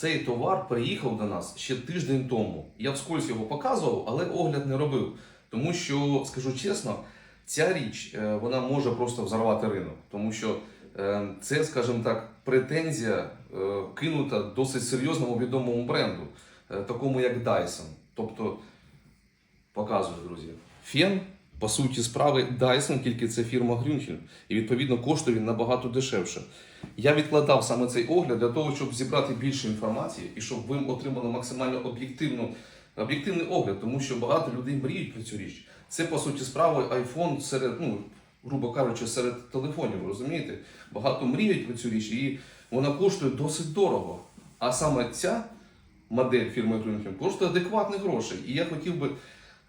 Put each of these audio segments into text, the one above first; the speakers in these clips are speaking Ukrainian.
цей товар приїхав до нас ще тиждень тому. Я вскользь його показував, але огляд не робив. Тому що, скажу чесно, ця річ е, вона може просто взорвати ринок. Тому що е, це, скажімо так, претензія е, кинута досить серйозному відомому бренду, такому як Dyson. Тобто, показую, друзі. Фен, по суті справи, Dyson, тільки це фірма Грюнхель. І відповідно коштує він набагато дешевше. Я відкладав саме цей огляд для того, щоб зібрати більше інформації і щоб ви отримали максимально об'єктивну, об'єктивний огляд, тому що багато людей мріють про цю річ. Це по суті справи iPhone серед, ну, грубо кажучи, серед телефонів, розумієте? Багато мріють про цю річ, і вона коштує досить дорого. А саме ця модель фірми Grünheim коштує адекватних грошей. І я хотів би,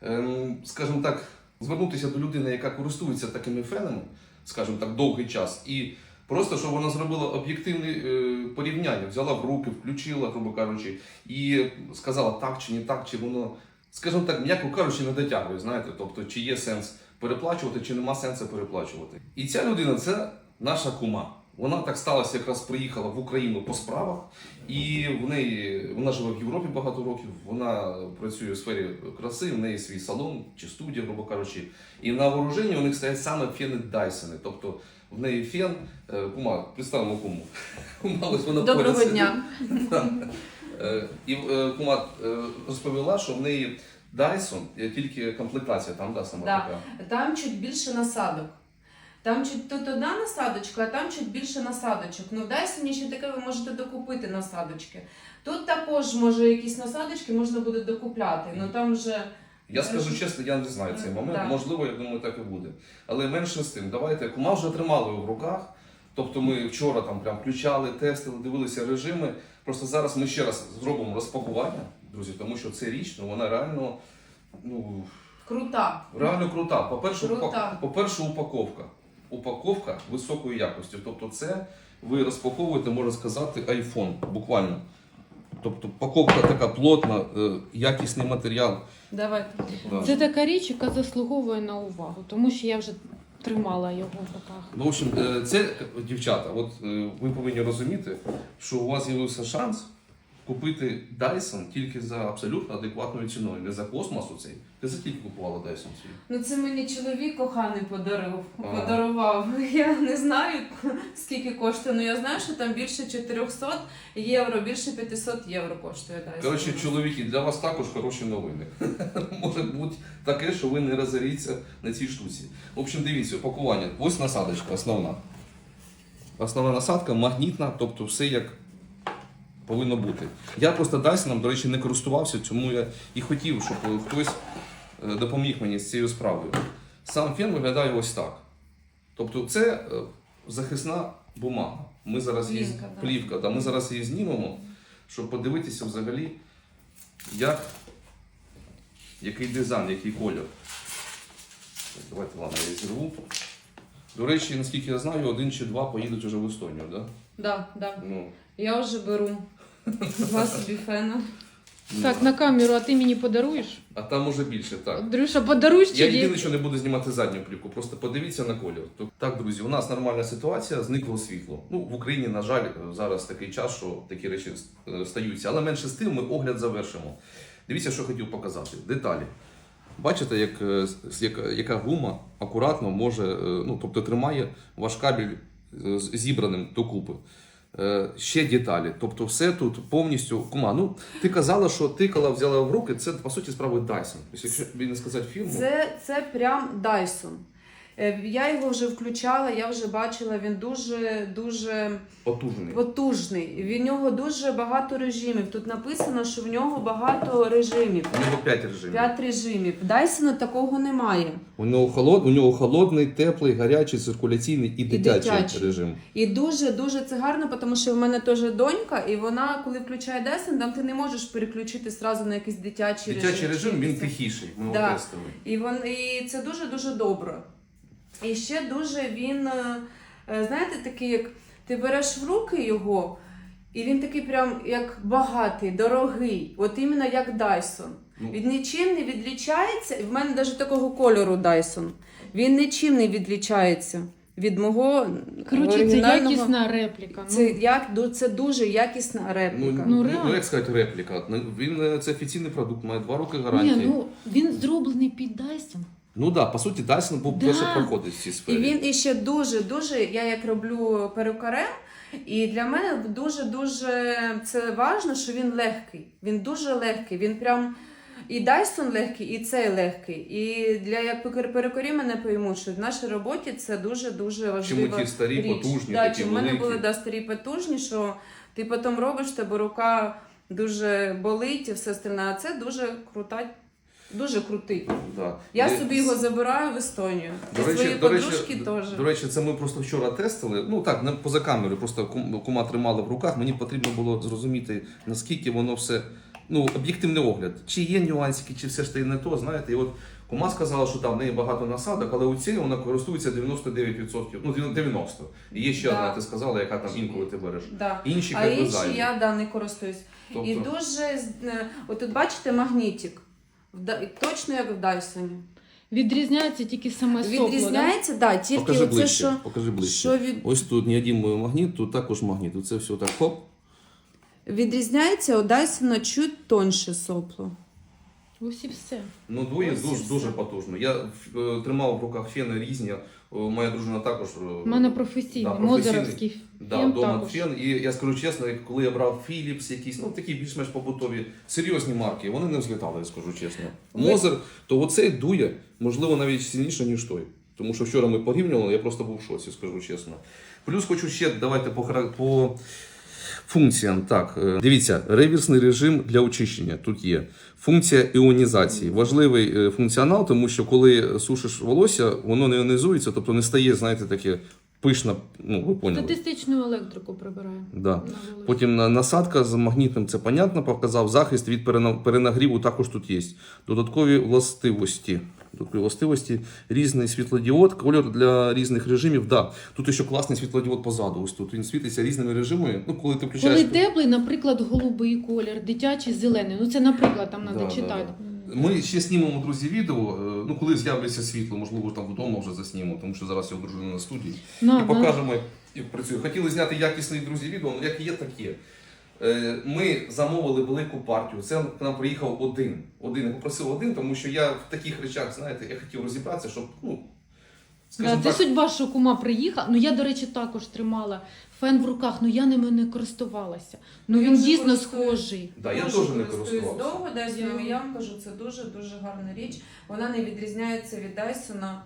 ем, скажімо так, звернутися до людини, яка користується такими фенами, скажімо так, довгий час, і просто щоб вона зробила об'єктивне е, порівняння, взяла в руки, включила, грубо кажучи, і сказала так чи не так, чи воно, скажімо так, м'яко кажучи, не дотягує, знаєте, тобто, чи є сенс переплачувати, чи нема сенсу переплачувати. І ця людина це наша кума. Вона так сталося, якраз приїхала в Україну по справах, і в неї вона живе в Європі багато років. Вона працює у сфері краси, в неї свій салон чи студія, грубо кажучи. І на вооруженні у них стоять саме фени Дайсони. Тобто в неї фен, е, кума, представимо куму. Кума, ось вона Доброго сидить. дня. Е, І е, кума розповіла, що в неї е, тільки комплектація там, да, саме Да. така. Там чуть більше насадок. Там чуть тут одна насадочка, а там чуть більше насадочок. Ну в Dyson ще таке ви можете докупити насадочки. Тут також може якісь насадочки можна буде докупляти. Ну там вже Я скажу чесно, я не знаю цей момент. Да. Можливо, я думаю, так і буде. Але менше з тим, давайте. Кума вже тримала його в руках. Тобто ми вчора там прям включали, тестили, дивилися режими. Просто зараз ми ще раз зробимо розпакування, друзі, тому що це річ, ну вона реально, ну, крута. реально крута. По-перше, упак- по-перше, упаковка. Упаковка високої якості. Тобто, це ви розпаковуєте, можна сказати, iPhone, буквально. Тобто, упаковка така плотна, е, якісний матеріал. Давайте. Да. Це така річ, яка заслуговує на увагу, тому що я вже тримала його в руках. Ну, в общем, е, це дівчата, от е, ви повинні розуміти, що у вас з'явився шанс купити Dyson тільки за абсолютно адекватною ціною. Не за космос цей. Ти за скільки купувала Dyson свій? Ну це мені чоловік коханий подарив, Ага. подарував. Я не знаю скільки коштує, але я знаю, що там більше 400 євро, більше 500 євро коштує Dyson. Коротше, чоловіки, для вас також хороші новини. Може бути таке, що ви не розоріться на цій штуці. В общем, дивіться, пакування. Ось насадочка основна. Основна насадка магнітна, тобто все як повинно бути. Я просто Dyson, до речі, не користувався, тому я і хотів, щоб хтось е, допоміг мені з цією справою. Сам фен виглядає ось так. Тобто, це е, захисна бумага. Ми зараз її, Плівка, да. плівка, да, ми зараз її знімемо, щоб подивитися взагалі, як, який дизайн, який. Так, Давайте ладно, я зірву. До речі, наскільки я знаю, один чи два поїдуть вже в Естонію, да? Да, да. Ну, Я вже беру два собі фена. ну, Так, на камеру, а ти мені подаруєш? А там може більше, так. Андрюша, подаруєш Я чи єдине, що не буду знімати задню плівку, просто подивіться на колір. То- Так, друзі, у нас нормальна ситуація, зникло світло. Ну, в Україні, на жаль, зараз такий час, що такі речі е, стаються. Але менше з тим ми огляд завершимо. Дивіться, що хотів показати. Деталі. Бачите, як, е, с- яка, яка гума акуратно може, е, ну, тобто тримає ваш кабель зібраним докупи. Е, Ще деталі. Тобто, все тут повністю кума. Ну, ти казала, що тикала, взяла в руки, це по суті справи Dyson. Тобто, якщо не сказати фірму. Це, це прям Dyson. Е, Я його вже включала, я вже бачила, він дуже дуже Потужний. потужний. В нього дуже багато режимів. Тут написано, що в нього багато режимів. У нього 5 режимів. П'ять режимів. В Dyson такого немає. У нього холод, у нього холодний, теплий, гарячий, циркуляційний і дитячий, дитячий. режим. І дуже дуже це гарно, тому що в мене теж донька, і вона, коли включає Dyson, там ти не можеш переключити сразу на якийсь дитячий, Дитячий режим він тихіший. Ми його Да. тестили. І, вон, і це дуже дуже добре. І ще дуже він, е, е, знаєте, такий, як ти береш в руки його, і він такий прям як багатий, дорогий, от іменно як Dyson. Ну. Він нічим не відлічається, і в мене навіть такого кольору Dyson. Він нічим не відлічається. від мого Коротше, це оригінального. якісна репліка. Це, Ну, як, це дуже якісна Ну, репліка. ну, реально. ну, як сказати, репліка. Ну, Він е, це офіційний продукт, має два роки гарантії. ні, ну, ну він зроблений під Dyson. Так, да, по суті, Dyson був Да. перше проходить в цій І сфері. він іще дуже дуже. Я як роблю перукарем, і для мене дуже дуже це важливо, що він легкий. Він дуже легкий. Він прям і Дайсон легкий, і цей легкий. І для як пекар- перукарі мене поймуть, що в нашій роботі це дуже дуже важливо. ті старі, річ. потужні, да, такі чим в мене великі. були да, старі потужні, що ти потім робиш, в тебе рука дуже болить і все остальне. А це дуже крута, дуже крутий. Да. Я І- собі його забираю в Естонію. До речі, свої до речі, подружки теж. До речі, це ми просто вчора тестили. Ну так, не поза камерою, просто кума тримала в руках. Мені потрібно було зрозуміти, наскільки воно все. Ну, об'єктивний огляд. Чи є нюансики, чи все ж таки не то, знаєте. І от кума сказала, що там в неї багато насадок, але у цій вона користується 99%, ну 90%. І є ще Да. одна, ти сказала, яка там інколи ти береш. Да. Інші А інші я да, не користуюсь. Тобто, І дуже е, от тут бачите магнітик. Точно як в Дайсоні. Відрізняється тільки саме сопло. Відрізняється, да, тільки покажи оце, ближче. що, покажи ближче. що від... Ось тут неодімовий магніт, тут також магніт. Це все так хоп. відрізняється у Дайсона чуть тонше сопло. Да? Ось все. Ну, Ось і дуже, все. дуже потужно. Я е, тримав в руках фени різні. О, Моя дружина також. е, У мене професійний, Да, професійний. мозеровський Да, фен вдома також. фен. І я скажу чесно, як коли я брав Philips, якісь, ну такі більш-менш побутові, серйозні марки, вони не взлітали, я скажу чесно. Ви- Мозер, то оцей дує, можливо, навіть сильніше, ніж той. Тому що вчора ми порівнювали, я просто був в шоці, скажу чесно. Плюс хочу ще давайте по, хара- по функціям. Так, е, дивіться, реверсний режим для очищення тут є. Функція іонізації. Важливий е, функціонал, тому що коли сушиш волосся, воно не іонізується, тобто не стає, знаєте, таке пишно, ну ви поняли. Статистичну електрику прибираю. Да. на. Потім насадка з магнітним, це понятно, показав. Захист від перена- перенагріву також тут є. Додаткові властивості. Додаткові властивості, різний світлодіод, кольор для різних режимів. Да. Тут ще класний світлодіод позаду. Ось тут він світиться різними режимами. Ну, коли ти включаєш. Коли теплий, наприклад, голубий колір, дитячий зелений. Ну це, наприклад, там Да, треба да, читати. Ми ще знімемо, друзі, відео. е, Ну, коли з'явиться світло, можливо, там вдома вже заснімемо, тому що зараз я дружина на студії. На, і на. покажемо, як працює. Хотіли зняти якісний друзі відео, ну як є, так є. Е, Ми замовили велику партію. Це к нам приїхав один. Один я попросив один, тому що я в таких речах, знаєте, я хотів розібратися, щоб, ну, Да, скажімо це так, судьба, що кума приїхала. Ну я, до речі, також тримала фен в руках, ну я ними не користувалася. Ну Я він дійсно схожий. да, я теж не користуюсь користувався. довго Я- і я вам кажу, це дуже дуже гарна річ. Вона не відрізняється від Дайсона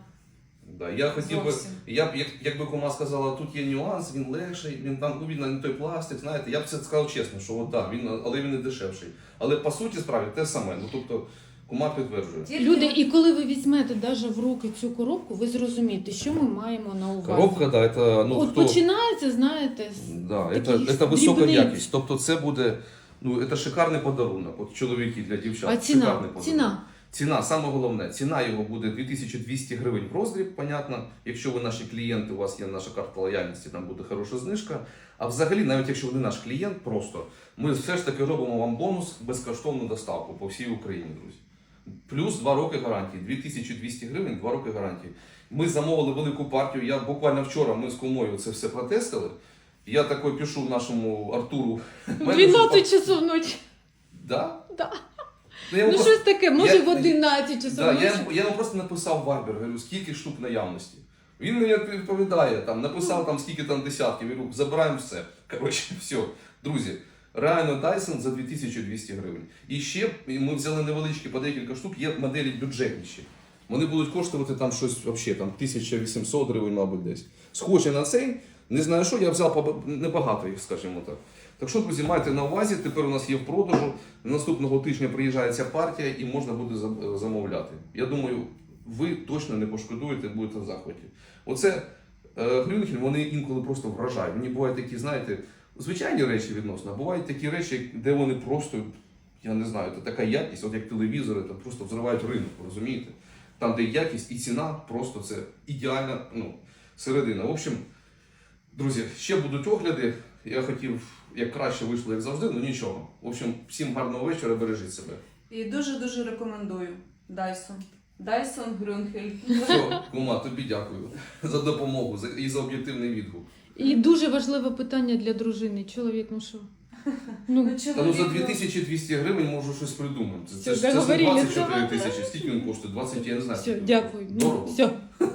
Да, я хотів би, зовсім. я б, як, якби кума сказала, тут є нюанс, він легший, він там ну, він не той пластик, знаєте, я б це сказав чесно, що от, да, він, але він не дешевший. Але по суті справді те саме. Ну тобто кума підтверджує. Люди, і коли ви візьмете даже в руки цю коробку, ви зрозумієте, що ми маємо на увазі. Коробка, да, це, ну, От хто... починається, знаєте, з Да, таких это, это висока дрібниць. якість. Тобто це буде, ну, це шикарний подарунок. От чоловіки для дівчат. А ціна? Шикарний подарунок. Ціна. Ціна, саме головне, ціна його буде 2200 гривень в роздріб, понятно. Якщо ви наші клієнти, у вас є наша карта лояльності, там буде хороша знижка. А взагалі, навіть якщо ви не наш клієнт, просто ми все ж таки робимо вам бонус безкоштовну доставку по всій Україні, друзі. Плюс 2 роки гарантії, 2200 гривень, 2 роки гарантії. Ми замовили велику партію. Я буквально вчора ми з кумою це все протестили. Я такой пишу нашому Артуру. в 12 часов ночі. Да? Да. Ну, я Ну просто- щось таке, може Я- в 11 часов Да, я, йому- я йому просто написав Вайбер, говорю, скільки штук наявності. Він мені відповідає, там, написав там скільки там десятків, я говорю, забираємо все. Коротше, все. Друзі, реально Dyson за 2200 гривень. І ще ми взяли невеличкі по декілька штук, є моделі бюджетніші. Вони будуть коштувати там щось взагалі, там 1800 гривень, мабуть, десь. Схожі на цей, не знаю що, я взяв небагато їх, скажімо так. Так що, друзі, майте на увазі, тепер у нас є в продажу. Наступного тижня приїжджає ця партія і можна буде замовляти. Я думаю, ви точно не пошкодуєте, будете в захваті. Оце е, Грюнхель, вони інколи просто вражають. Мені бувають такі, знаєте, звичайні речі відносно, а бувають такі речі, де вони просто, я не знаю, це така якість, от як телевізори, там просто взривають ринок, розумієте? Там, де якість і ціна, просто це ідеальна ну, середина. В общем, друзі, ще будуть огляди. Я хотів, як краще вийшло, як завжди, ну нічого. В общем, всім гарного вечора, бережіть себе. І дуже дуже рекомендую Дайсон. Дайсон Грюнхель. Все, кума, тобі дякую за допомогу за- і за об'єктивний відгук. І дуже важливе питання для дружини. Чоловік, ну що? Ну, Та ну за чоловік, 2200 гривень можу щось придумати. Це, це, ж- це ж не договорились. 24 тисячі, стільки він коштує, 20, я не знаю. все, скільки. дякую. Ну, Дорого. все.